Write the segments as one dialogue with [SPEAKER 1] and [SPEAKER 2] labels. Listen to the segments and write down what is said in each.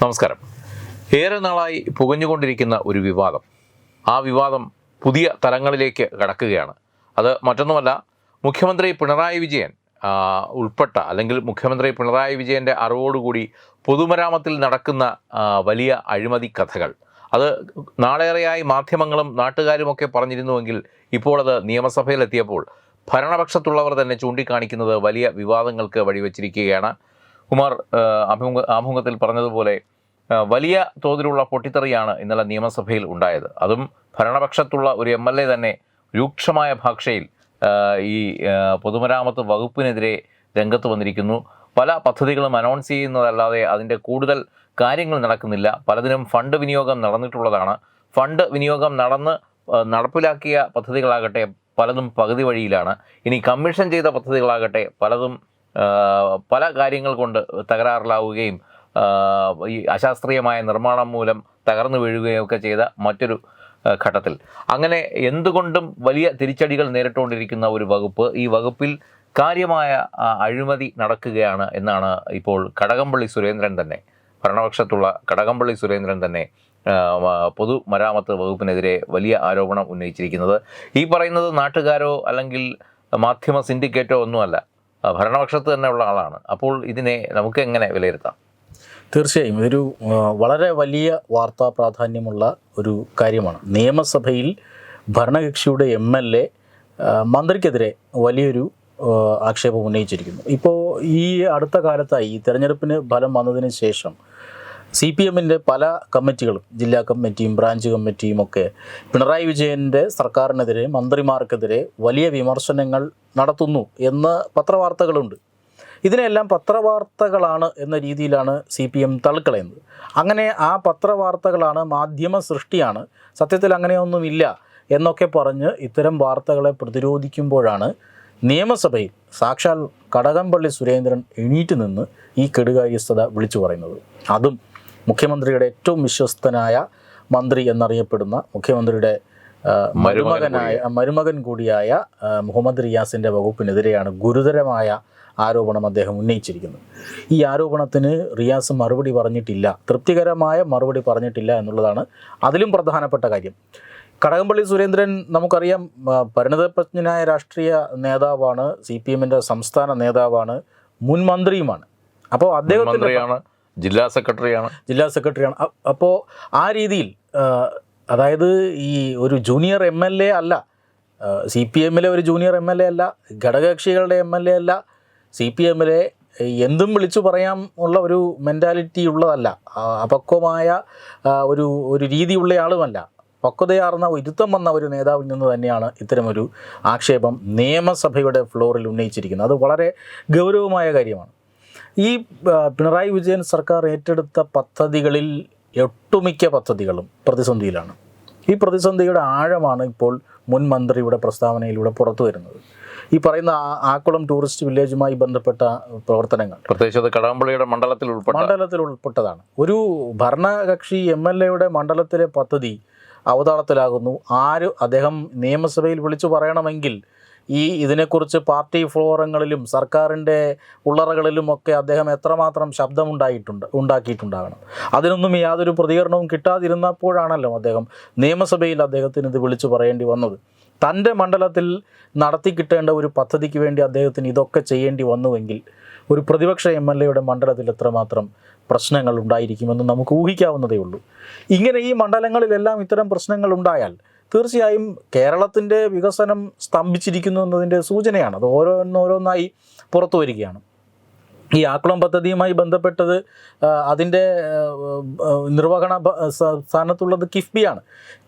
[SPEAKER 1] നമസ്കാരം. ഏറെ നാളായി പുകഞ്ഞുകൊണ്ടിരിക്കുന്ന ഒരു വിവാദം. ആ വിവാദം പുതിയ തലങ്ങളിലേക്ക് കടക്കുകയാണ്. അത് മറ്റൊന്നുമല്ല മുഖ്യമന്ത്രി പിണറായി വിജയൻ ഉൾപ്പെട്ട അല്ലെങ്കിൽ മുഖ്യമന്ത്രി പിണറായി വിജയന്റെ അറിവോടുകൂടി പൊതുമരാമത്തിൽ നടക്കുന്ന വലിയ അഴിമതി കഥകൾ. അത് നാളേറെയായി മാധ്യമങ്ങളും നാട്ടുകാരുമൊക്കെ പറഞ്ഞിരുന്നുവെങ്കിൽ ഇപ്പോൾ അത് നിയമസഭയിലെത്തിയപ്പോൾ ഭരണപക്ഷത്തുള്ളവർ തന്നെ ചൂണ്ടിക്കാണിക്കുന്നത് വലിയ വിവാദങ്ങൾക്ക് വഴിവെച്ചിരിക്കുകയാണ്. കുമാർ അഭിമുഖ ആമുഖത്തിൽ പറഞ്ഞതുപോലെ വലിയ തോതിലുള്ള പൊട്ടിത്തെറിയാണ് ഇന്നലെ നിയമസഭയിൽ ഉണ്ടായത്. അതും ഭരണപക്ഷത്തുള്ള ഒരു എം എൽ എ തന്നെ രൂക്ഷമായ ഭാഷയിൽ ഈ പൊതുമരാമത്ത് വകുപ്പിനെതിരെ രംഗത്ത് വന്നിരിക്കുന്നു. പല പദ്ധതികളും അനൗൺസ് ചെയ്യുന്നതല്ലാതെ അതിന്റെ കൂടുതൽ കാര്യങ്ങൾ നടക്കുന്നില്ല. പലതിനും ഫണ്ട് വിനിയോഗം നടന്നിട്ടുള്ളതാണ്. ഫണ്ട് വിനിയോഗം നടന്ന് നടപ്പിലാക്കിയ പദ്ധതികളാകട്ടെ പലതും പകുതി വഴിയിലാണ്. ഇനി കമ്മീഷൻ ചെയ്ത പദ്ധതികളാകട്ടെ പലതും പല കാര്യങ്ങൾ കൊണ്ട് തകരാറിലാവുകയും ഈ അശാസ്ത്രീയമായ നിർമ്മാണം മൂലം തകർന്നു വീഴുകയും ഒക്കെ ചെയ്ത മറ്റൊരു ഘട്ടത്തിൽ. അങ്ങനെ എന്തുകൊണ്ടും വലിയ തിരിച്ചടികൾ നേരിട്ടുകൊണ്ടിരിക്കുന്ന ഒരു വകുപ്പ് ഈ വകുപ്പിൽ കാര്യമായ അഴിമതി നടക്കുകയാണ് എന്നാണ് ഇപ്പോൾ കടകംപള്ളി സുരേന്ദ്രൻ തന്നെ ഭരണപക്ഷത്തുള്ള കടകംപള്ളി സുരേന്ദ്രൻ തന്നെ പൊതുമരാമത്ത് വകുപ്പിനെതിരെ വലിയ ആരോപണം ഉന്നയിച്ചിരിക്കുന്നത്. ഈ പറയുന്നത് നാട്ടുകാരോ അല്ലെങ്കിൽ മാധ്യമ സിൻഡിക്കേറ്റോ ഒന്നുമല്ല. ഭരണപക്ഷത്ത് ഉള്ള ആളാണ്. അപ്പോൾ ഇതിനെ നമുക്ക് എങ്ങനെ വിലയിരുത്താം?
[SPEAKER 2] തീർച്ചയായും. ഇതൊരു വളരെ വലിയ വാർത്താ പ്രാധാന്യമുള്ള ഒരു കാര്യമാണ്. നിയമസഭയിൽ ഭരണകക്ഷിയുടെ എം എൽ എ മന്ത്രിക്കെതിരെ വലിയൊരു ആക്ഷേപം ഉന്നയിച്ചിരിക്കുന്നു. ഇപ്പോൾ ഈ അടുത്ത കാലത്തായി ഈ തെരഞ്ഞെടുപ്പിന് ഫലം വന്നതിന് ശേഷം സി പി എമ്മിന്റെ പല കമ്മിറ്റികളും ജില്ലാ കമ്മിറ്റിയും ബ്രാഞ്ച് കമ്മിറ്റിയും ഒക്കെ പിണറായി വിജയന്റെ സർക്കാരിനെതിരെ മന്ത്രിമാർക്കെതിരെ വലിയ വിമർശനങ്ങൾ നടത്തുന്നു എന്ന് പത്രവാർത്തകളുണ്ട്. ഇതിനെല്ലാം പത്രവാർത്തകളാണ് എന്ന രീതിയിലാണ് സി പി എം തള്ളിക്കളയുന്നത്. അങ്ങനെ ആ പത്രവാർത്തകളാണ് മാധ്യമ സൃഷ്ടിയാണ്. സത്യത്തിൽ അങ്ങനെയൊന്നുമില്ല എന്നൊക്കെ പറഞ്ഞ് ഇത്തരം വാർത്തകളെ പ്രതിരോധിക്കുമ്പോഴാണ് നിയമസഭയിൽ സാക്ഷാൽ കടകംപള്ളി സുരേന്ദ്രൻ എണീറ്റ് നിന്ന് ഈ കെടുകാര്യസ്ഥത വിളിച്ചു പറയുന്നത്. അതും മുഖ്യമന്ത്രിയുടെ ഏറ്റവും വിശ്വസ്തനായ മന്ത്രി എന്നറിയപ്പെടുന്ന മുഖ്യമന്ത്രിയുടെ മരുമകനായ മരുമകൻ കൂടിയായ മുഹമ്മദ് റിയാസിന്റെ വകുപ്പിനെതിരെയാണ് ഗുരുതരമായ ആരോപണം അദ്ദേഹം ഉന്നയിച്ചിരിക്കുന്നത്. ഈ ആരോപണത്തിന് റിയാസ് മറുപടി പറഞ്ഞിട്ടില്ല. തൃപ്തികരമായ മറുപടി പറഞ്ഞിട്ടില്ല എന്നുള്ളതാണ് അതിലും പ്രധാനപ്പെട്ട കാര്യം. കടകംപള്ളി സുരേന്ദ്രൻ നമുക്കറിയാം പരിണതപ്രജ്ഞനായ രാഷ്ട്രീയ നേതാവാണ് സി പി എമ്മിന്റെ സംസ്ഥാന നേതാവാണ് മുൻ മന്ത്രിയുമാണ്. അപ്പോൾ
[SPEAKER 1] അദ്ദേഹത്തിന്റെ ജില്ലാ സെക്രട്ടറിയാണ്.
[SPEAKER 2] ജില്ലാ സെക്രട്ടറിയാണ്. അപ്പോൾ ആ രീതിയിൽ അതായത് ഈ ഒരു ജൂനിയർ എം എൽ എ അല്ല സി പി എമ്മിലെ ഒരു ജൂനിയർ എം എൽ എ അല്ല ഘടകകക്ഷികളുടെ എം എൽ എ അല്ല സി പി എമ്മിലെ എന്തും വിളിച്ചു പറയാം ഉള്ള ഒരു മെന്റാലിറ്റി ഉള്ളതല്ല. അപക്വമായ ഒരു ഒരു രീതിയുള്ള ആളുമല്ല. പക്വതയാർന്ന ഇരുത്തം വന്ന ഒരു നേതാവിൽ നിന്ന് തന്നെയാണ് ഇത്തരമൊരു ആക്ഷേപം നിയമസഭയുടെ ഫ്ലോറിൽ ഉന്നയിച്ചിരിക്കുന്നത്. അത് വളരെ ഗൗരവമായ കാര്യമാണ്. ഈ പിണറായി വിജയൻ സർക്കാർ ഏറ്റെടുത്ത പദ്ധതികളിൽ ഒട്ടുമിക്ക പദ്ധതികളും പ്രതിസന്ധിയിലാണ്. ഈ പ്രതിസന്ധിയുടെ ആഴമാണ് ഇപ്പോൾ മുൻ മന്ത്രിയുടെ പ്രസ്താവനയിലൂടെ പുറത്തു വരുന്നത്. ഈ പറയുന്ന ആക്കുളം ടൂറിസ്റ്റ് വില്ലേജുമായി ബന്ധപ്പെട്ട പ്രവർത്തനങ്ങൾ.
[SPEAKER 1] പ്രത്യേകിച്ച് അത് കടകംപള്ളിയുടെ മണ്ഡലത്തിൽ ഉൾപ്പെട്ട
[SPEAKER 2] മണ്ഡലത്തിൽ ഉൾപ്പെട്ടതാണ്. ഒരു ഭരണകക്ഷി എം എൽ എയുടെ മണ്ഡലത്തിലെ പദ്ധതി അവതാളത്തിലാകുന്നു. ആര് അദ്ദേഹം നിയമസഭയിൽ വിളിച്ചു പറയണമെങ്കിൽ ഈ ഇതിനെക്കുറിച്ച് പാർട്ടി ഫോറങ്ങളിലും സർക്കാരിന്റെ ഉള്ളറകളിലും ഒക്കെ അദ്ദേഹം എത്രമാത്രം ശബ്ദമുണ്ടായിട്ടുണ്ട് ഉണ്ടാക്കിയിട്ടുണ്ടാകണം. അതിനൊന്നും യാതൊരു പ്രതികരണവും കിട്ടാതിരുന്നപ്പോഴാണല്ലോ അദ്ദേഹം നിയമസഭയിൽ അദ്ദേഹത്തിന് ഇത് വിളിച്ചു പറയേണ്ടി വന്നത്. തന്റെ മണ്ഡലത്തിൽ നടത്തി കിട്ടേണ്ട ഒരു പദ്ധതിക്ക് വേണ്ടി അദ്ദേഹത്തിന് ഇതൊക്കെ ചെയ്യേണ്ടി വന്നുവെങ്കിൽ ഒരു പ്രതിപക്ഷ എം എൽ എയുടെ മണ്ഡലത്തിൽ എത്രമാത്രം പ്രശ്നങ്ങൾ ഉണ്ടായിരിക്കുമെന്ന് നമുക്ക് ഊഹിക്കാവുന്നതേ ഉള്ളൂ. ഇങ്ങനെ ഈ മണ്ഡലങ്ങളിലെല്ലാം ഇത്തരം പ്രശ്നങ്ങൾ ഉണ്ടായാൽ തീർച്ചയായും കേരളത്തിന്റെ വികസനം സ്തംഭിച്ചിരിക്കുന്നു എന്നതിന്റെ സൂചനയാണ്. അത് ഓരോന്നോരോന്നായി പുറത്തു വരികയാണ്. ഈ ആക്കുളം പദ്ധതിയുമായി ബന്ധപ്പെട്ടത് അതിന്റെ നിർവഹണ സ്ഥാനത്തുള്ളത് കിഫ്ബിയാണ്.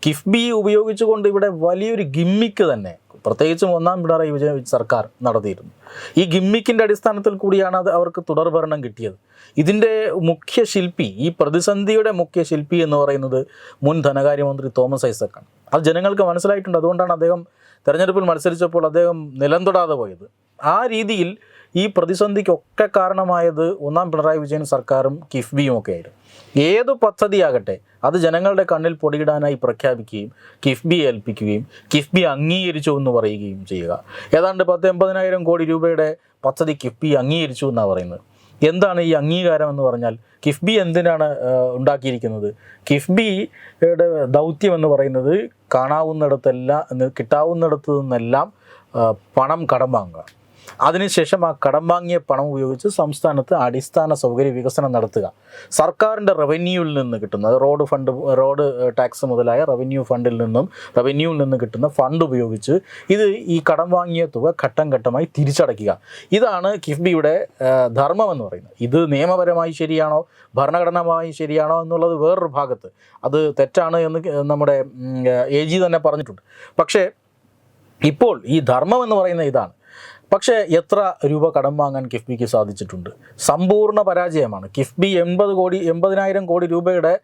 [SPEAKER 2] കിഫ്ബി ഉപയോഗിച്ചുകൊണ്ട് ഇവിടെ വലിയൊരു ഗിമ്മിക്ക് തന്നെ പ്രത്യേകിച്ചും ഒന്നാം പിണറായി വിജയൻ സർക്കാർ നടത്തിയിരുന്നു. ഈ ഗിമ്മിക്കിന്റെ അടിസ്ഥാനത്തിൽ കൂടിയാണ് അത് അവർക്ക് തുടർഭരണം കിട്ടിയത്. ഇതിന്റെ മുഖ്യ ശില്പി ഈ പ്രതിസന്ധിയുടെ മുഖ്യ ശില്പി എന്ന് പറയുന്നത് മുൻ ധനകാര്യമന്ത്രി തോമസ് ഐസക്കാണ്. അത് ജനങ്ങൾക്ക് മനസ്സിലായിട്ടുണ്ട്. അതുകൊണ്ടാണ് അദ്ദേഹം തെരഞ്ഞെടുപ്പിൽ മത്സരിച്ചപ്പോൾ അദ്ദേഹം നിലം തൊടാതെ പോയത്. ആ രീതിയിൽ ഈ പ്രതിസന്ധിക്കൊക്കെ കാരണമായത് ഒന്നാം പിണറായി വിജയൻ സർക്കാരും കിഫ്ബിയും ഒക്കെ ആയിരുന്നു. ഏത് പദ്ധതിയാകട്ടെ അത് ജനങ്ങളുടെ കണ്ണിൽ പൊടിയിടാനായി പ്രഖ്യാപിക്കുകയും കിഫ്ബി ഏൽപ്പിക്കുകയും കിഫ്ബി അംഗീകരിച്ചു എന്ന് പറയുകയും ചെയ്യുക. ഏതാണ്ട് പത്ത് എൺപതിനായിരം കോടി രൂപയുടെ പദ്ധതി കിഫ്ബി അംഗീകരിച്ചു എന്നാണ് പറയുന്നത്. എന്താണ് ഈ അംഗീകാരം എന്ന് പറഞ്ഞാൽ കിഫ്ബി എന്തിനാണ് ഉണ്ടാക്കിയിരിക്കുന്നത്? കിഫ്ബിയുടെ ദൗത്യം എന്ന് പറയുന്നത് കാണാവുന്നിടത്തെല്ലാം കിട്ടാവുന്നിടത്തു നിന്നെല്ലാം പണം കടം വാങ്ങുക. അതിനുശേഷം ആ കടം വാങ്ങിയ പണം ഉപയോഗിച്ച് സംസ്ഥാനത്ത് അടിസ്ഥാന സൗകര്യ വികസനം നടത്തുക. സർക്കാരിന്റെ റവന്യൂവിൽ നിന്ന് കിട്ടുന്ന റോഡ് ഫണ്ട് റോഡ് ടാക്സ് മുതലായ റവന്യൂ ഫണ്ടിൽ നിന്നും റവന്യൂവിൽ നിന്ന് കിട്ടുന്ന ഫണ്ട് ഉപയോഗിച്ച് ഇത് ഈ കടം വാങ്ങിയ തുക ഘട്ടം ഘട്ടമായി തിരിച്ചടയ്ക്കുക. ഇതാണ് കിഫ്ബിയുടെ ധർമ്മം എന്ന് പറയുന്നത്. ഇത് നിയമപരമായി ശരിയാണോ? ഭരണഘടനാപരമായി ശരിയാണോ? എന്നുള്ളത് വേറൊരു ഭാഗത്ത്. അത് തെറ്റാണ് എന്ന് നമ്മുടെ എ ജി തന്നെ പറഞ്ഞിട്ടുണ്ട്. പക്ഷേ ഇപ്പോൾ ഈ ധർമ്മം എന്ന് പറയുന്ന ഇതാണ്. പക്ഷേ എത്ര രൂപ കടം വാങ്ങാൻ കിഫ്ബിക്ക് സാധിച്ചിട്ടുണ്ട്? സമ്പൂർണ പരാജയമാണ്. കിഫ്ബി എൺപത് കോടി എൺപതിനായിരം കോടി രൂപയുടെ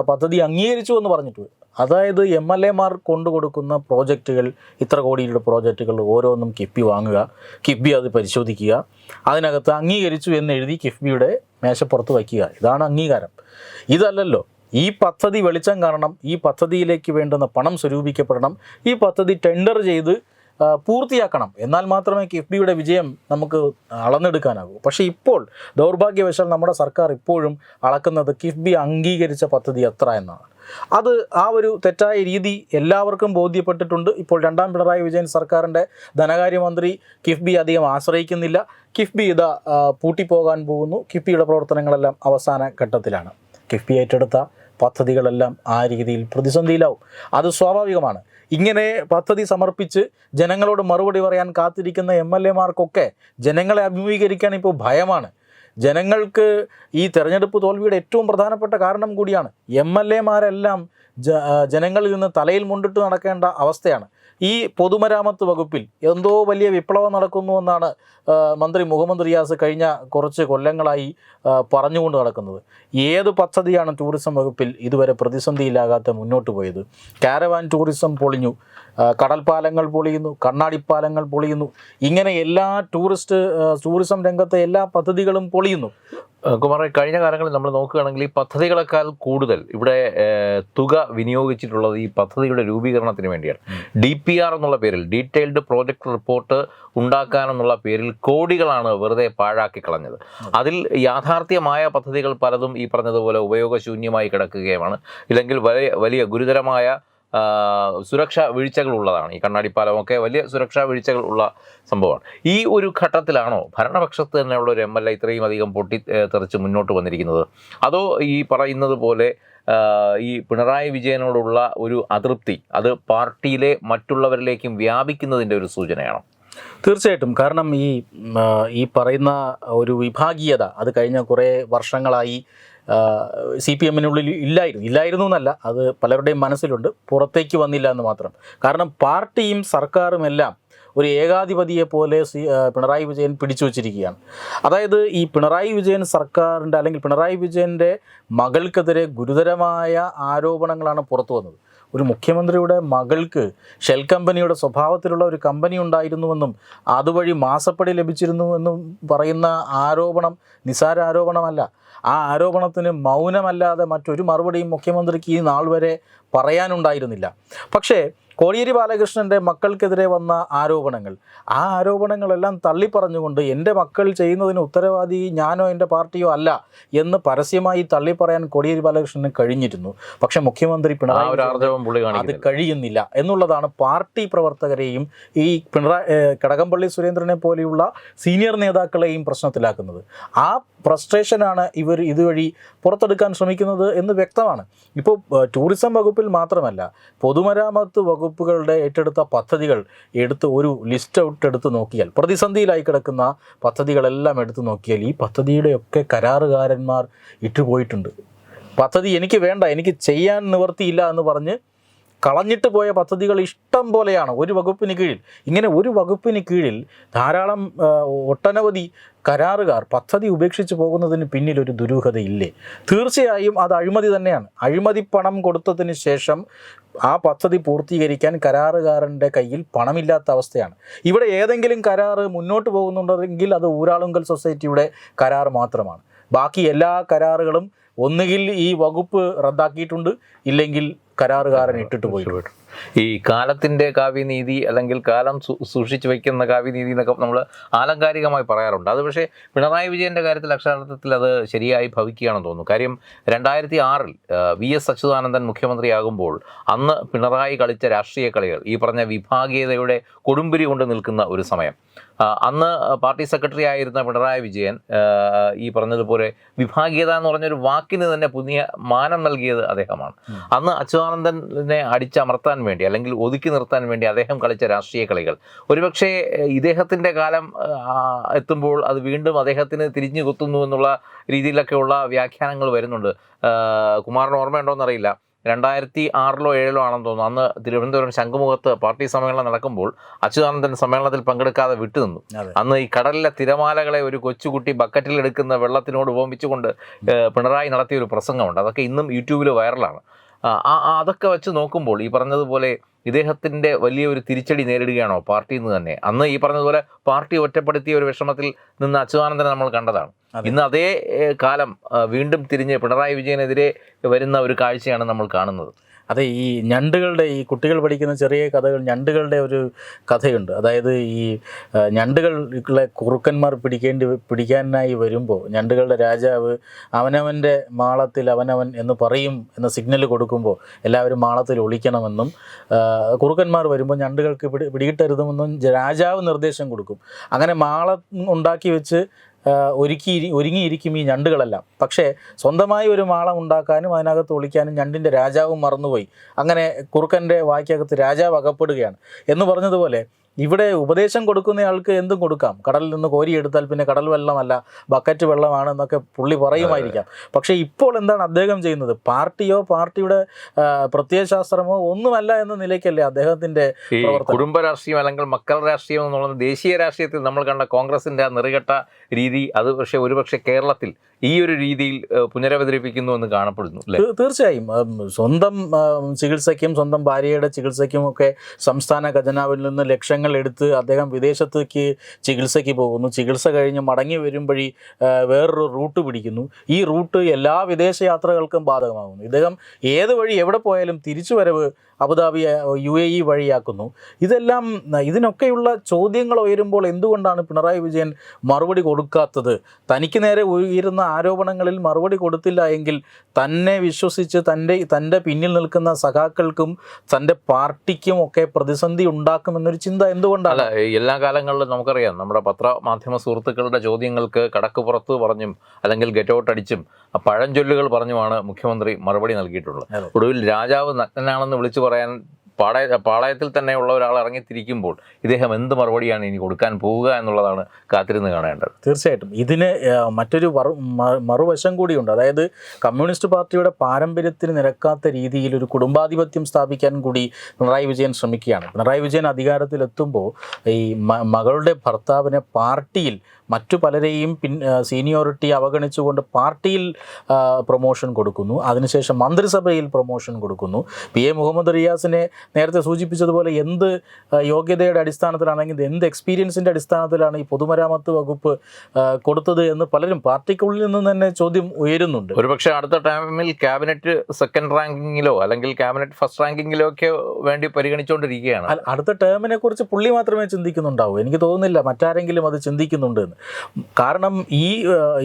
[SPEAKER 2] പദ്ധതി അംഗീകരിച്ചു എന്ന് പറഞ്ഞിട്ട് അതായത് എം എൽ എമാർ കൊണ്ടുകൊടുക്കുന്ന പ്രോജക്റ്റുകൾ ഇത്ര കോടിയുടെ പ്രോജക്റ്റുകൾ ഓരോന്നും കിഫ്ബി വാങ്ങുക കിഫ്ബി അത് പരിശോധിക്കുക അതിനകത്ത് അംഗീകരിച്ചു എന്ന് എഴുതി കിഫ്ബിയുടെ മേശപ്പുറത്ത് വയ്ക്കുക. ഇതാണ് അംഗീകാരം. ഇതല്ലല്ലോ. ഈ പദ്ധതി വെളിച്ചം കാണണം ഈ പദ്ധതിയിലേക്ക് വേണ്ടുന്ന പണം സ്വരൂപിക്കപ്പെടണം. ഈ പദ്ധതി ടെൻഡർ ചെയ്ത് പൂർത്തിയാക്കണം. എന്നാൽ മാത്രമേ കിഫ്ബിയുടെ വിജയം നമുക്ക് അളന്നെടുക്കാനാകൂ. പക്ഷേ ഇപ്പോൾ ദൗർഭാഗ്യവശാൽ നമ്മുടെ സർക്കാർ ഇപ്പോഴും അളക്കുന്നത് കിഫ്ബി അംഗീകരിച്ച പദ്ധതി എത്ര എന്നാണ്. അത് ആ ഒരു തെറ്റായ രീതി എല്ലാവർക്കും ബോധ്യപ്പെട്ടിട്ടുണ്ട്. ഇപ്പോൾ രണ്ടാം പിണറായി വിജയൻ സർക്കാരിന്റെ ധനകാര്യമന്ത്രി കിഫ്ബി അധികം ആശ്രയിക്കുന്നില്ല. കിഫ്ബി ഇത് പൂട്ടിപ്പോകാൻ പോകുന്നു. കിഫ്ബിയുടെ പ്രവർത്തനങ്ങളെല്ലാം അവസാന ഘട്ടത്തിലാണ്. കിഫ്ബി ഏറ്റെടുത്ത പദ്ധതികളെല്ലാം ആ രീതിയിൽ പ്രതിസന്ധിയിലാവും. അത് സ്വാഭാവികമാണ്. ഇങ്ങനെ പദ്ധതി സമർപ്പിച്ച് ജനങ്ങളോട് മറുപടി പറയാൻ കാത്തിരിക്കുന്ന എം എൽ എമാർക്കൊക്കെ ജനങ്ങളെ അഭിമുഖീകരിക്കാൻ ഇപ്പോൾ ഭയമാണ്. ജനങ്ങൾക്ക് ഈ തെരഞ്ഞെടുപ്പ് തോൽവിയുടെ ഏറ്റവും പ്രധാനപ്പെട്ട കാരണം കൂടിയാണ് എം എൽ എമാരെല്ലാം ജനങ്ങളിൽ നിന്ന് തലയിൽ മുണ്ടിട്ട് നടക്കേണ്ട അവസ്ഥയാണ്. ഈ പൊതുമരാമത്ത് വകുപ്പിൽ എന്തോ വലിയ വിപ്ലവം നടക്കുന്നുവെന്നാണ് മന്ത്രി മുഹമ്മദ് റിയാസ് കഴിഞ്ഞ കുറച്ച് കൊല്ലങ്ങളായി പറഞ്ഞുകൊണ്ട് നടക്കുന്നത്. ഏത് പദ്ധതിയാണ് ടൂറിസം വകുപ്പിൽ ഇതുവരെ പ്രതിസന്ധിയില്ലാകാത്ത മുന്നോട്ട് പോയത്? കാരവാൻ ടൂറിസം പൊളിഞ്ഞു കടൽപ്പാലങ്ങൾ പൊളിയുന്നു കണ്ണാടിപ്പാലങ്ങൾ പൊളിയുന്നു ഇങ്ങനെ എല്ലാ ടൂറിസ്റ്റ് ടൂറിസം രംഗത്തെ എല്ലാ പദ്ധതികളും പൊളിയുന്നു.
[SPEAKER 1] കുമാറെ കഴിഞ്ഞ കാലങ്ങളിൽ നമ്മൾ നോക്കുകയാണെങ്കിൽ ഈ പദ്ധതികളെക്കാൾ കൂടുതൽ ഇവിടെ തുക വിനിയോഗിച്ചിട്ടുള്ളത് ഈ പദ്ധതിയുടെ രൂപീകരണത്തിന് വേണ്ടിയാണ്. ഡി പി ആർ എന്നുള്ള പേരിൽ ഡീറ്റെയിൽഡ് പ്രോജക്റ്റ് റിപ്പോർട്ട് ഉണ്ടാക്കാനെന്നുള്ള പേരിൽ കോടികളാണ് വെറുതെ പാഴാക്കി കളഞ്ഞത്. അതിൽ യാഥാർത്ഥ്യമായ പദ്ധതികൾ പലതും ഈ പറഞ്ഞതുപോലെ ഉപയോഗശൂന്യമായി കിടക്കുകയുമാണ്. ഇല്ലെങ്കിൽ വലിയ വലിയ ഗുരുതരമായ സുരക്ഷാ വീഴ്ചകൾ ഉള്ളതാണ് ഈ കണ്ണാടിപ്പാലമൊക്കെ വലിയ സുരക്ഷാ വീഴ്ചകൾ ഉള്ള സംഭവമാണ്. ഈ ഒരു ഘട്ടത്തിലാണോ ഭരണപക്ഷത്ത് തന്നെയുള്ള ഒരു എം എൽ എ ഇത്രയും അധികം പൊട്ടി തെറിച്ച് മുന്നോട്ട് വന്നിരിക്കുന്നത്? അതോ ഈ പറയുന്നത് പോലെ ഈ പിണറായി വിജയനോടുള്ള ഒരു അതൃപ്തി അത് പാർട്ടിയിലെ മറ്റുള്ളവരിലേക്കും വ്യാപിക്കുന്നതിന്റെ ഒരു സൂചനയാണോ?
[SPEAKER 2] തീർച്ചയായിട്ടും. കാരണം ഈ ഈ പറയുന്ന ഒരു വിഭാഗീയത അത് കഴിഞ്ഞ കുറേ വർഷങ്ങളായി സി പി എമ്മിനുള്ളിൽ ഇല്ലായിരുന്നു. ഇല്ലായിരുന്നു എന്നല്ല അത് പലരുടെയും മനസ്സിലുണ്ട്. പുറത്തേക്ക് വന്നില്ല എന്ന് മാത്രം. കാരണം പാർട്ടിയും സർക്കാരും എല്ലാം ഒരു ഏകാധിപതിയെ പോലെ പിണറായി വിജയൻ പിടിച്ചു വച്ചിരിക്കുകയാണ്. അതായത് ഈ പിണറായി വിജയൻ സർക്കാരിന്റെ അല്ലെങ്കിൽ പിണറായി വിജയന്റെ മകൾക്കെതിരെ ഗുരുതരമായ ആരോപണങ്ങളാണ് പുറത്തു വന്നത്. ഒരു മുഖ്യമന്ത്രിയുടെ മകൾക്ക് ഷെൽ കമ്പനിയുടെ സ്വഭാവത്തിലുള്ള ഒരു കമ്പനി ഉണ്ടായിരുന്നുവെന്നും അതുവഴി മാസപ്പടി ലഭിച്ചിരുന്നുവെന്നും പറയുന്ന ആരോപണം നിസാര ആരോപണമല്ല ആ ആരോപണത്തിന് മൗനമല്ലാതെ മറ്റൊരു മറുപടിയും മുഖ്യമന്ത്രിക്ക് ഈ നാൾ വരെ പറയാനുണ്ടായിരുന്നില്ല. പക്ഷേ കോടിയേരി ബാലകൃഷ്ണന്റെ മക്കൾക്കെതിരെ വന്ന ആരോപണങ്ങൾ. ആ ആരോപണങ്ങളെല്ലാം തള്ളിപ്പറഞ്ഞുകൊണ്ട് എന്റെ മക്കൾ ചെയ്യുന്നതിന് ഉത്തരവാദി ഞാനോ എന്റെ പാർട്ടിയോ അല്ല എന്ന് പരസ്യമായി തള്ളിപ്പറയാൻ കോടിയേരി ബാലകൃഷ്ണന് കഴിഞ്ഞിരുന്നു. പക്ഷേ മുഖ്യമന്ത്രി പിണറായി അത് കഴിയുന്നില്ല എന്നുള്ളതാണ് പാർട്ടി പ്രവർത്തകരെയും ഈ പിണറായി കടകംപള്ളി സുരേന്ദ്രനെ പോലെയുള്ള സീനിയർ നേതാക്കളെയും പ്രശ്നത്തിലാക്കുന്നത്. ആ ഫ്രസ്ട്രേഷനാണ് ഇവർ ഇതുവഴി പുറത്തെടുക്കാൻ ശ്രമിക്കുന്നത് എന്ന് വ്യക്തമാണ്. ഇപ്പോൾ ടൂറിസം വകുപ്പിൽ മാത്രമല്ല പൊതുമരാമത്ത് വകുപ്പുകളുടെ ഏറ്റെടുത്ത പദ്ധതികൾ എടുത്ത് ഒരു ലിസ്റ്റ് ഔട്ട് എടുത്ത് നോക്കിയാൽ പ്രതിസന്ധിയിലായി കിടക്കുന്ന പദ്ധതികളെല്ലാം എടുത്ത് നോക്കിയാൽ ഈ പദ്ധതിയുടെയൊക്കെ കരാറുകാരന്മാർ ഇട്ടുപോയിട്ടുണ്ട്. പദ്ധതി എനിക്ക് വേണ്ട എനിക്ക് ചെയ്യാൻ നിവർത്തിയില്ല എന്ന് പറഞ്ഞ് കളഞ്ഞിട്ട് പോയ പദ്ധതികൾ ഇഷ്ടം പോലെയാണ്. ഒരു വകുപ്പിന് കീഴിൽ. ഇങ്ങനെ ഒരു വകുപ്പിന് കീഴിൽ ധാരാളം ഒട്ടനവധി കരാറുകാർ പദ്ധതി ഉപേക്ഷിച്ച് പോകുന്നതിന് പിന്നിൽ ഒരു ദുരൂഹതയില്ലേ? തീർച്ചയായും അത് അഴിമതി തന്നെയാണ്. അഴിമതി പണം കൊടുത്തതിന് ശേഷം ആ പദ്ധതി പൂർത്തീകരിക്കാൻ കരാറുകാരന്റെ കയ്യിൽ പണമില്ലാത്ത അവസ്ഥയാണ്. ഇവിടെ ഏതെങ്കിലും കരാറ് മുന്നോട്ട് പോകുന്നുണ്ടെങ്കിൽ അത് ഊരാളുങ്കൽ സൊസൈറ്റിയുടെ കരാർ മാത്രമാണ്. ബാക്കി എല്ലാ കരാറുകളും ഒന്നുകിൽ ഈ വകുപ്പ് റദ്ദാക്കിയിട്ടുണ്ട് ഇല്ലെങ്കിൽ കരാറുകാരൻ ഇട്ടിട്ട് പോയിട്ടുണ്ട്
[SPEAKER 1] ഈ കാലത്തിന്റെ കാവ്യനീതി അല്ലെങ്കിൽ കാലം സൂക്ഷിച്ചു വയ്ക്കുന്ന കാവ്യനീതി എന്നൊക്കെ നമ്മൾ ആലങ്കാരികമായി പറയാറുണ്ട്. അത് പക്ഷേ പിണറായി വിജയന്റെ കാര്യത്തിൽ അക്ഷരാർത്ഥത്തിൽ അത് ശരിയായി ഭവിക്കുകയാണെന്ന് തോന്നുന്നു. കാര്യം രണ്ടായിരത്തി ആറിൽ വി എസ് അച്യുതാനന്ദൻ മുഖ്യമന്ത്രിയാകുമ്പോൾ അന്ന് പിണറായി കളിച്ച രാഷ്ട്രീയ കളികൾ ഈ പറഞ്ഞ വിഭാഗീയതയുടെ കൊടുമ്പിരി കൊണ്ട് നിൽക്കുന്ന ഒരു സമയം. അന്ന് പാർട്ടി സെക്രട്ടറി ആയിരുന്ന പിണറായി വിജയൻ ഈ പറഞ്ഞതുപോലെ വിഭാഗീയത എന്ന് പറഞ്ഞൊരു വാക്കിന് തന്നെ പുതിയ മാനം നൽകിയത് അദ്ദേഹമാണ്. അന്ന് അച്യുതാനന്ദനെ അടിച്ചമർത്താൻ വേണ്ടി അല്ലെങ്കിൽ ഒതുക്കി നിർത്താൻ വേണ്ടി അദ്ദേഹം കളിച്ച രാഷ്ട്രീയ കളികൾ. ഒരുപക്ഷെ ഇദ്ദേഹത്തിന്റെ കാലം എത്തുമ്പോൾ അത് വീണ്ടും അദ്ദേഹത്തിന് തിരിഞ്ഞു കുത്തുന്നു എന്നുള്ള രീതിയിലൊക്കെയുള്ള വ്യാഖ്യാനങ്ങൾ വരുന്നുണ്ട്. കുമാറിന് ഓർമ്മയുണ്ടോ എന്നറിയില്ല രണ്ടായിരത്തി ആറിലോ ഏഴിലോ ആണെന്ന് തോന്നുന്നു. അന്ന് തിരുവനന്തപുരം ശംഖുമുഖത്ത് പാർട്ടി സമ്മേളനം നടക്കുമ്പോൾ അച്യുതാനന്ദൻ സമ്മേളനത്തിൽ പങ്കെടുക്കാതെ വിട്ടുനിന്നു അന്ന് ഈ കടലിലെ തിരമാലകളെ ഒരു കൊച്ചുകുട്ടി ബക്കറ്റിൽ എടുക്കുന്ന വെള്ളത്തിനോട് ഉപമിച്ചുകൊണ്ട് പിണറായി നടത്തിയ ഒരു പ്രസംഗമുണ്ട്. അതൊക്കെ ഇന്നും യൂട്യൂബിൽ വൈറലാണ്. അതൊക്കെ വെച്ച് നോക്കുമ്പോൾ ഈ പറഞ്ഞതുപോലെ ഇദ്ദേഹത്തിന്റെ വലിയൊരു തിരിച്ചടി നേരിടുകയാണോ പാർട്ടിയിൽ നിന്ന് തന്നെ? അന്ന് ഈ പറഞ്ഞതുപോലെ പാർട്ടി ഒറ്റപ്പെടുത്തിയ ഒരു വിഷമത്തിൽ നിന്ന് അച്യുതാനന്ദനെ നമ്മൾ കണ്ടതാണ്. ഇന്ന് അതേ കാലം വീണ്ടും തിരിഞ്ഞ് പിണറായി വിജയനെതിരെ വരുന്ന ഒരു കാഴ്ചയാണ് നമ്മൾ കാണുന്നത്.
[SPEAKER 2] അതെ ഈ ഞണ്ടുകളുടെ ഈ കുട്ടികൾ പഠിക്കുന്ന ചെറിയ കഥകൾ ഞണ്ടുകളുടെ ഒരു കഥയുണ്ട്. അതായത് ഈ ഞണ്ടുകളുടെ ഞണ്ടുകളെ കുറുക്കന്മാർ പിടിക്കേണ്ടി പിടിക്കാനായി വരുമ്പോൾ ഞണ്ടുകളുടെ രാജാവ് അവനവന്റെ മാളത്തിൽ അവനവൻ എന്ന് പറയും എന്ന സിഗ്നൽ കൊടുക്കുമ്പോൾ എല്ലാവരും മാളത്തിൽ ഒളിക്കണമെന്നും കുറുക്കന്മാർ വരുമ്പോൾ ഞണ്ടുകൾക്ക് പിടി പിടികിട്ടരുതുമെന്നും രാജാവ് നിർദ്ദേശം കൊടുക്കും. അങ്ങനെ മാളം ഉണ്ടാക്കി വെച്ച് ഒരുക്കി ഒരുങ്ങിയിരിക്കും ഈ ഞണ്ടുകളെല്ലാം. പക്ഷേ സ്വന്തമായി ഒരു മാളം ഉണ്ടാക്കാനും അതിനകത്ത് ഒളിക്കാനും ഞണ്ടിന്റെ രാജാവും മറന്നുപോയി. അങ്ങനെ കുറുക്കന്റെ വായ്ക്കകത്ത് രാജാവ് അകപ്പെടുകയാണ്. എന്ന് പറഞ്ഞതുപോലെ ഇവിടെ ഉപദേശം കൊടുക്കുന്നയാൾക്ക് എന്തും കൊടുക്കാം. കടലിൽ നിന്ന് കോരി എടുത്താൽ പിന്നെ കടൽ വെള്ളമല്ല ബക്കറ്റ് വെള്ളമാണ് എന്നൊക്കെ പുള്ളി പറയുമായിരിക്കാം. പക്ഷേ ഇപ്പോൾ എന്താണ് അദ്ദേഹം ചെയ്യുന്നത്? പാർട്ടിയോ പാർട്ടിയുടെ പ്രത്യയശാസ്ത്രമോ ഒന്നുമല്ല എന്ന നിലയ്ക്കല്ലേ അദ്ദേഹത്തിന്റെ.
[SPEAKER 1] കുടുംബ രാഷ്ട്രീയം അല്ലെങ്കിൽ മക്കൾ രാഷ്ട്രീയം എന്നുള്ളത് ദേശീയ രാഷ്ട്രീയത്തിൽ നമ്മൾ കണ്ട കോൺഗ്രസിന്റെ ആ നെറുകെട്ട രീതി അത് പക്ഷേ ഒരുപക്ഷെ കേരളത്തിൽ ഈ ഒരു രീതിയിൽ പുനരവതരിപ്പിക്കുന്നു എന്ന് കാണപ്പെടുന്നു
[SPEAKER 2] തീർച്ചയായും. സ്വന്തം ചികിത്സയ്ക്കും സ്വന്തം ഭാര്യയുടെ ചികിത്സയ്ക്കും ഒക്കെ സംസ്ഥാന ഖജനാവിൽ നിന്ന് ലക്ഷങ്ങൾ എടുത്ത് അദ്ദേഹം വിദേശത്തേക്ക് ചികിത്സയ്ക്ക് പോകുന്നു. ചികിത്സ കഴിഞ്ഞ് മടങ്ങി വരുമ്പോഴി വേറൊരു റൂട്ട് പിടിക്കുന്നു. ഈ റൂട്ട് എല്ലാ വിദേശയാത്രകൾക്കും ബാധകമാകുന്നു. ഇദ്ദേഹം ഏത് വഴി എവിടെ പോയാലും തിരിച്ചു വരവ് Abu Dhabi U A E വഴിയാക്കുന്നു. ഇതെല്ലാം ഇതിനൊക്കെയുള്ള ചോദ്യങ്ങൾ ഉയരുമ്പോൾ എന്തുകൊണ്ടാണ് പിണറായി വിജയൻ മറുപടി കൊടുക്കാത്തത്? തനിക്ക് നേരെ ഉയരുന്ന ആരോപണങ്ങളിൽ മറുപടി കൊടുത്തില്ല എങ്കിൽ തന്നെ വിശ്വസിച്ച് തന്റെ തന്റെ പിന്നിൽ നിൽക്കുന്ന സഖാക്കൾക്കും തന്റെ പാർട്ടിക്കും ഒക്കെ പ്രതിസന്ധി ഉണ്ടാക്കുമെന്നൊരു ചിന്ത എന്തുകൊണ്ടാണ്?
[SPEAKER 1] എല്ലാ കാലങ്ങളിലും നമുക്കറിയാം നമ്മുടെ പത്ര മാധ്യമ സുഹൃത്തുക്കളുടെ ചോദ്യങ്ങൾക്ക് കടക്ക് പുറത്ത് പറഞ്ഞും അല്ലെങ്കിൽ ഗെറ്റ് ഔട്ട് അടിച്ചും പഴഞ്ചൊല്ലുകൾ പറഞ്ഞുമാണ് മുഖ്യമന്ത്രി മറുപടി നൽകിയിട്ടുള്ളത്. ഒടുവിൽ രാജാവ് നഗ്നനാണെന്ന് വിളിച്ചു പറയാൻ പാളയ പാളയത്തിൽ തന്നെ ഉള്ള ഒരാൾ ഇറങ്ങിത്തിരിക്കുമ്പോൾ ഇദ്ദേഹം എന്ത് മറുപടിയാണ് ഇനി കൊടുക്കാൻ പോവുക എന്നുള്ളതാണ് കാത്തിരുന്ന് കാണേണ്ടത്.
[SPEAKER 2] തീർച്ചയായിട്ടും. ഇതിന് മറ്റൊരു മറുവശം കൂടിയുണ്ട്. അതായത് കമ്മ്യൂണിസ്റ്റ് പാർട്ടിയുടെ പാരമ്പര്യത്തിന് നിരക്കാത്ത രീതിയിൽ ഒരു കുടുംബാധിപത്യം സ്ഥാപിക്കാൻ കൂടി പിണറായി വിജയൻ ശ്രമിക്കുകയാണ്. പിണറായി വിജയൻ അധികാരത്തിലെത്തുമ്പോൾ ഈ മകളുടെ ഭർത്താവിനെ പാർട്ടിയിൽ മറ്റു പലരെയും പിൻ സീനിയോറിറ്റി അവഗണിച്ചുകൊണ്ട് പാർട്ടിയിൽ പ്രൊമോഷൻ കൊടുക്കുന്നു. അതിനുശേഷം മന്ത്രിസഭയിൽ പ്രൊമോഷൻ കൊടുക്കുന്നു. പി എ മുഹമ്മദ് റിയാസിനെ നേരത്തെ സൂചിപ്പിച്ചതുപോലെ എന്ത് യോഗ്യതയുടെ അടിസ്ഥാനത്തിലാണെങ്കിൽ എന്ത് എക്സ്പീരിയൻസിന്റെ അടിസ്ഥാനത്തിലാണ് ഈ പൊതുമരാമത്ത് വകുപ്പ് കൊടുത്തത് എന്ന് പലരും പാർട്ടിക്കുള്ളിൽ നിന്ന് തന്നെ ചോദ്യം ഉയരുന്നുണ്ട്.
[SPEAKER 1] ഒരുപക്ഷെ അടുത്ത ടൈമിൽ ക്യാബിനറ്റ് സെക്കൻഡ് റാങ്കിങ്ങിലോ അല്ലെങ്കിൽ ക്യാബിനറ്റ് ഫസ്റ്റ് റാങ്കിങ്ങിലോ ഒക്കെ വേണ്ടി പരിഗണിച്ചുകൊണ്ടിരിക്കുകയാണ്.
[SPEAKER 2] അടുത്ത ടേമിനെ കുറിച്ച് പുള്ളി മാത്രമേ ചിന്തിക്കുന്നുണ്ടാവൂ. എനിക്ക് തോന്നുന്നില്ല മറ്റാരെങ്കിലും അത് ചിന്തിക്കുന്നുണ്ട് എന്ന് കാരണം ഈ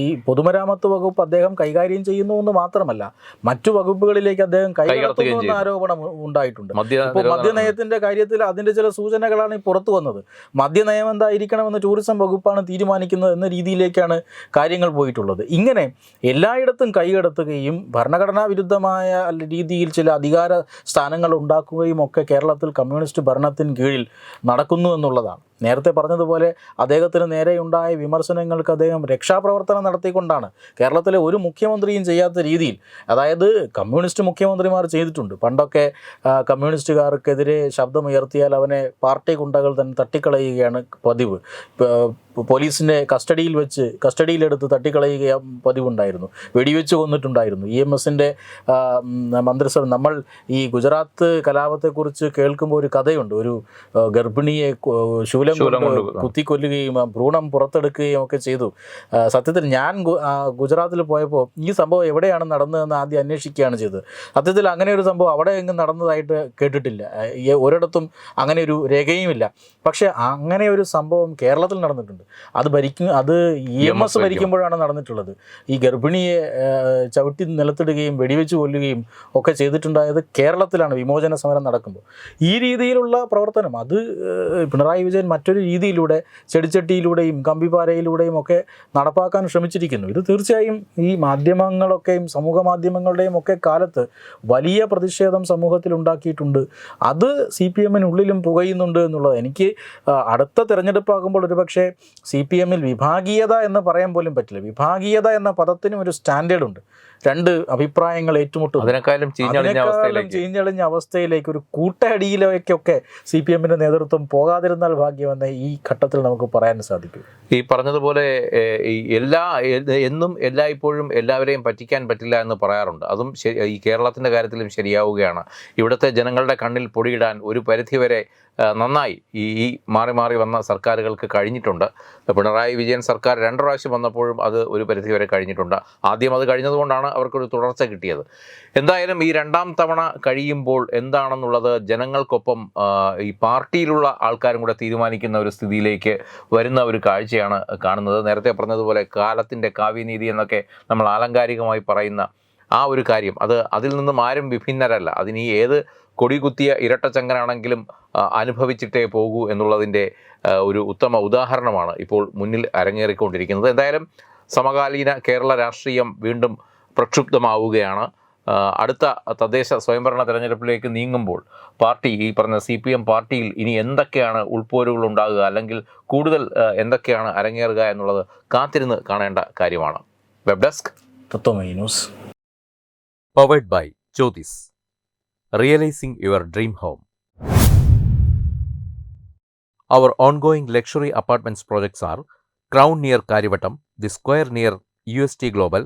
[SPEAKER 2] ഈ പൊതുമരാമത്ത് വകുപ്പ് അദ്ദേഹം കൈകാര്യം ചെയ്യുന്നു എന്ന് മാത്രമല്ല മറ്റു വകുപ്പുകളിലേക്ക് അദ്ദേഹം കൈകടത്തുന്നു എന്ന ആരോപണം ഉണ്ടായിട്ടുണ്ട്. ഇപ്പോൾ മദ്യനയത്തിന്റെ കാര്യത്തിൽ അതിന്റെ ചില സൂചനകളാണ് ഈ പുറത്തു വന്നത്. മദ്യനയം എന്തായിരിക്കണമെന്ന് ടൂറിസം വകുപ്പാണ് തീരുമാനിക്കുന്നത് എന്ന രീതിയിലേക്കാണ് കാര്യങ്ങൾ പോയിട്ടുള്ളത്. ഇങ്ങനെ എല്ലായിടത്തും കൈകടത്തുകയും ഭരണഘടനാ വിരുദ്ധമായ രീതിയിൽ ചില അധികാര സ്ഥാനങ്ങൾ ഉണ്ടാക്കുകയും ഒക്കെ കേരളത്തിൽ കമ്മ്യൂണിസ്റ്റ് ഭരണത്തിന് കീഴിൽ നടക്കുന്നു എന്നുള്ളതാണ്. നേരത്തെ പറഞ്ഞതുപോലെ അദ്ദേഹത്തിന് നേരെയുണ്ടായ വിമർശനങ്ങൾക്ക് അദ്ദേഹം രക്ഷാപ്രവർത്തനം നടത്തിക്കൊണ്ടാണ് കേരളത്തിലെ ഒരു മുഖ്യമന്ത്രിയും ചെയ്യാത്ത രീതിയിൽ. അതായത് കമ്മ്യൂണിസ്റ്റ് മുഖ്യമന്ത്രിമാർ ചെയ്തിട്ടുണ്ട്. പണ്ടൊക്കെ കമ്മ്യൂണിസ്റ്റുകാർക്കെതിരെ ശബ്ദമുയർത്തിയാൽ അവനെ പാർട്ടി ഗുണ്ടകൾ തന്നെ തട്ടിക്കളയുകയാണ് പതിവ്. പോലീസിന്റെ കസ്റ്റഡിയിൽ വെച്ച് കസ്റ്റഡിയിലെടുത്ത് തട്ടിക്കളയുക പതിവുണ്ടായിരുന്നു. വെടിവെച്ച് കൊന്നിട്ടുണ്ടായിരുന്നു. ഇ എം എസിന്റെ മന്ത്രിസഭ നമ്മൾ ഈ ഗുജറാത്ത് കലാപത്തെക്കുറിച്ച് കേൾക്കുമ്പോൾ ഒരു കഥയുണ്ട്. ഒരു ഗർഭിണിയെ ശൂലം കുത്തിക്കൊല്ലുകയും ഭ്രൂണം പുറത്തെടുക്കുകയും ഒക്കെ ചെയ്തു. സത്യത്തിൽ ഞാൻ ഗുജറാത്തിൽ പോയപ്പോൾ ഈ സംഭവം എവിടെയാണ് നടന്നതെന്ന് ആദ്യം അന്വേഷിക്കുകയാണ് ചെയ്തത്. സത്യത്തിൽ അങ്ങനെ ഒരു സംഭവം അവിടെ എങ്ങും നടന്നതായിട്ട് കേട്ടിട്ടില്ല. ഒരിടത്തും അങ്ങനെ ഒരു രേഖയുമില്ല. പക്ഷേ അങ്ങനെ ഒരു സംഭവം കേരളത്തിൽ നടന്നിട്ടുണ്ട്. അത് ഭരിക്കും അത് ഇ എം എസ് ഭരിക്കുമ്പോഴാണ് നടന്നിട്ടുള്ളത്. ഈ ഗർഭിണിയെ ചവിട്ടി നിലത്തിടുകയും വെടിവെച്ച് കൊല്ലുകയും ഒക്കെ ചെയ്തിട്ടുണ്ടായത് കേരളത്തിലാണ് വിമോചന സമരം നടക്കുമ്പോൾ. ഈ രീതിയിലുള്ള പ്രവർത്തനം അത് പിണറായി വിജയൻ മറ്റൊരു രീതിയിലൂടെ ചെടിച്ചട്ടിയിലൂടെയും കമ്പിപ്പാരയിലൂടെയും ഒക്കെ നടപ്പാക്കാൻ ശ്രമിച്ചിരിക്കുന്നു. ഇത് തീർച്ചയായും ഈ മാധ്യമങ്ങളൊക്കെയും സമൂഹ മാധ്യമങ്ങളുടെയും ഒക്കെ കാലത്ത് വലിയ പ്രതിഷേധം സമൂഹത്തിൽ ഉണ്ടാക്കിയിട്ടുണ്ട്. അത് സി പി എമ്മിനുള്ളിലും പുകയുന്നുണ്ട് എന്നുള്ളത് എനിക്ക് അടുത്ത തിരഞ്ഞെടുപ്പാകുമ്പോൾ ഒരുപക്ഷെ സി പി എമ്മിൽ വിഭാഗീയത എന്ന് പറയാൻ പോലും പറ്റില്ല. വിഭാഗീയത എന്ന പദത്തിനും ഒരു സ്റ്റാൻഡേർഡ് ഉണ്ട് രണ്ട് അഭിപ്രായങ്ങൾ ഏറ്റുമുട്ടും.
[SPEAKER 1] അതിനേക്കാളും ചീഞ്ഞളിഞ്ഞ അവസ്ഥയിലേക്ക്.
[SPEAKER 2] ചീഞ്ഞളിഞ്ഞ അവസ്ഥയിലേക്ക് ഒരു കൂട്ടയടിയിലേക്കൊക്കെ സി പി എമ്മിന്റെ നേതൃത്വം പോകാതിരുന്നാൽ ഭാഗ്യമെന്ന് ഈ ഘട്ടത്തിൽ നമുക്ക് പറയാൻ സാധിക്കും.
[SPEAKER 1] ഈ പറഞ്ഞതുപോലെ എല്ലാ എന്നും എല്ലായ്പ്പോഴും എല്ലാവരെയും പറ്റിക്കാൻ പറ്റില്ല എന്ന് പറയാറുണ്ട്. അതും ഈ കേരളത്തിന്റെ കാര്യത്തിലും ശരിയാവുകയാണ്. ഇവിടുത്തെ ജനങ്ങളുടെ കണ്ണിൽ പൊടിയിടാൻ ഒരു പരിധിവരെ നന്നായി ഈ ഈ മാറി മാറി വന്ന സർക്കാരുകൾക്ക് കഴിഞ്ഞിട്ടുണ്ട്. പിണറായി വിജയൻ സർക്കാർ രണ്ട് പ്രാവശ്യം വന്നപ്പോഴും അത് ഒരു പരിധിവരെ കഴിഞ്ഞിട്ടുണ്ട്. ആദ്യം അത് കഴിഞ്ഞതുകൊണ്ടാണ് അവർക്കൊരു തുടർച്ച കിട്ടിയത്. എന്തായാലും ഈ രണ്ടാം തവണ കഴിയുമ്പോൾ എന്താണെന്നുള്ളത് ജനങ്ങൾക്കൊപ്പം ഈ പാർട്ടിയിലുള്ള ആൾക്കാരും കൂടെ തീരുമാനിക്കുന്ന ഒരു സ്ഥിതിയിലേക്ക് വരുന്ന ഒരു കാഴ്ചയാണ് കാണുന്നത്. നേരത്തെ പറഞ്ഞതുപോലെ കാലത്തിന്റെ കാവ്യനീതി എന്നൊക്കെ നമ്മൾ ആലങ്കാരികമായി പറയുന്ന ആ ഒരു കാര്യം. അത് അതിൽ നിന്നും ആരും വിഭിന്നരല്ല. അതിന് ഏത് കൊടി കുത്തിയ ഇരട്ടച്ചങ്കനാണെങ്കിലും അനുഭവിച്ചിട്ടേ പോകൂ എന്നുള്ളതിന്റെ ഒരു ഉത്തമ ഉദാഹരണമാണ് ഇപ്പോൾ മുന്നിൽ അരങ്ങേറിക്കൊണ്ടിരിക്കുന്നത്. എന്തായാലും സമകാലീന കേരള രാഷ്ട്രീയം വീണ്ടും പ്രക്ഷുബ്ധമാവുകയാണ്. അടുത്ത തദ്ദേശ സ്വയംഭരണ തെരഞ്ഞെടുപ്പിലേക്ക് നീങ്ങുമ്പോൾ പാർട്ടി ഈ പറഞ്ഞ സി പി എം പാർട്ടിയിൽ ഇനി എന്തൊക്കെയാണ് ഉൾപ്പോരുകൾ ഉണ്ടാകുക അല്ലെങ്കിൽ കൂടുതൽ എന്തൊക്കെയാണ് അരങ്ങേറുക എന്നുള്ളത് കാത്തിരുന്ന് കാണേണ്ട കാര്യമാണ്. Web desk
[SPEAKER 2] news.
[SPEAKER 1] Powered by Jyothis realising your dream home our ongoing luxury apartments projects are Crown near Kariavattom the Square near U S T Crown